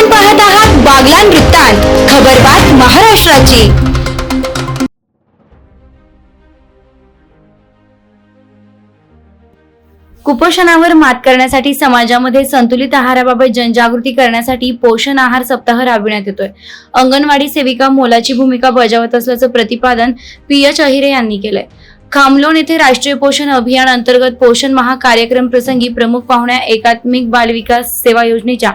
आपण पाहत आहात बागलान वृत्तांत खबरबात महाराष्ट्राची. कुपोषणावर मात करण्यासाठी समाजामध्ये संतुलित आहाराबाबत जनजागृती करण्यासाठी पोषण आहार सप्ताह राबविण्यात येतोय. अंगणवाडी सेविका मोलाची भूमिका बजावत असल्याचं प्रतिपादन पी एच अहिरे यांनी केलंय. खामलोन येथे राष्ट्रीय पोषण अभियान अंतर्गत पोषण महा कार्यक्रम प्रसंगी प्रमुख पाहुण्या एकात्मिक बालविकास सेवा योजनेच्या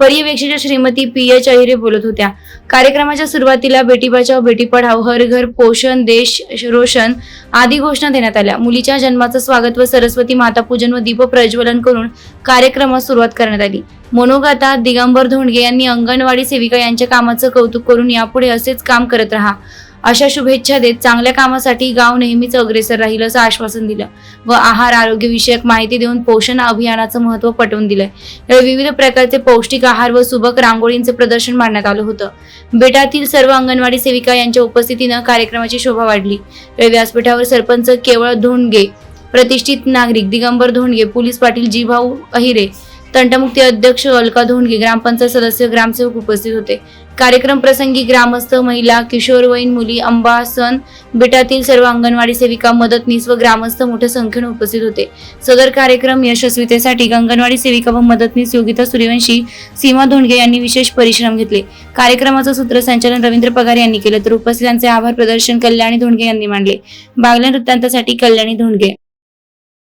पर्यवेक्षिका श्रीमती पी एच अहिरे बोलत होत्या. कार्यक्रमाच्या सुरुवातीला बेटी बचाव बेटी पढाव हर घर पोषण देश रोशन आदी घोषणा देण्यात आल्या. मुलीच्या जन्माचं स्वागत व सरस्वती माता पूजन व दीप प्रज्वलन करून कार्यक्रमास सुरुवात करण्यात आली. मनोगाता दिगंबर धोंडगे यांनी अंगणवाडी सेविका यांच्या कामाचं कौतुक करून यापुढे असेच काम करत राहा. अशा शुभेच्छा देत चांगल्या कामासाठी गाव नेहमीच अग्रेसर राहील असं आश्वासन दिलं व आहार आरोग्य विषयक माहिती देऊन पोषण अभियानाचं महत्त्व पटवून दिलंय. यावेळी विविध प्रकारचे पौष्टिक आहार व सुबक रांगोळींचं प्रदर्शन मांडण्यात आलं होतं. बेटातील सर्व अंगणवाडी सेविका यांच्या उपस्थितीनं कार्यक्रमाची शोभा वाढली. यावेळी व्यासपीठावर सरपंच केवळ धोंडगे प्रतिष्ठित नागरिक दिगंबर धोंडगे पोलीस पाटील जीभाऊ अहिरे तंटमुक्ती अध्यक्ष अलका धोंडगे ग्रामपंचायत सदस्य ग्रामसेवक उपस्थित होते. कार्यक्रम प्रसंगी ग्रामस्थ महिला किशोरवयीन मुली अंबा सण बेटातील सर्व अंगणवाडी सेविका मदतनीस व ग्रामस्थ मोठ्या संख्येने उपस्थित होते. सदर कार्यक्रम यशस्वीतेसाठी अंगणवाडी सेविका व मदतनीस योगिता सूर्यवंशी सीमा धोंडगे यांनी विशेष परिश्रम घेतले. कार्यक्रमाचं सूत्रसंचालन रवींद्र पगार यांनी केलं तर उपस्थितांचे आभार प्रदर्शन कल्याणी धोंडगे यांनी मांडले. बागल्या वृत्तांतासाठी कल्याणी धोंडगे.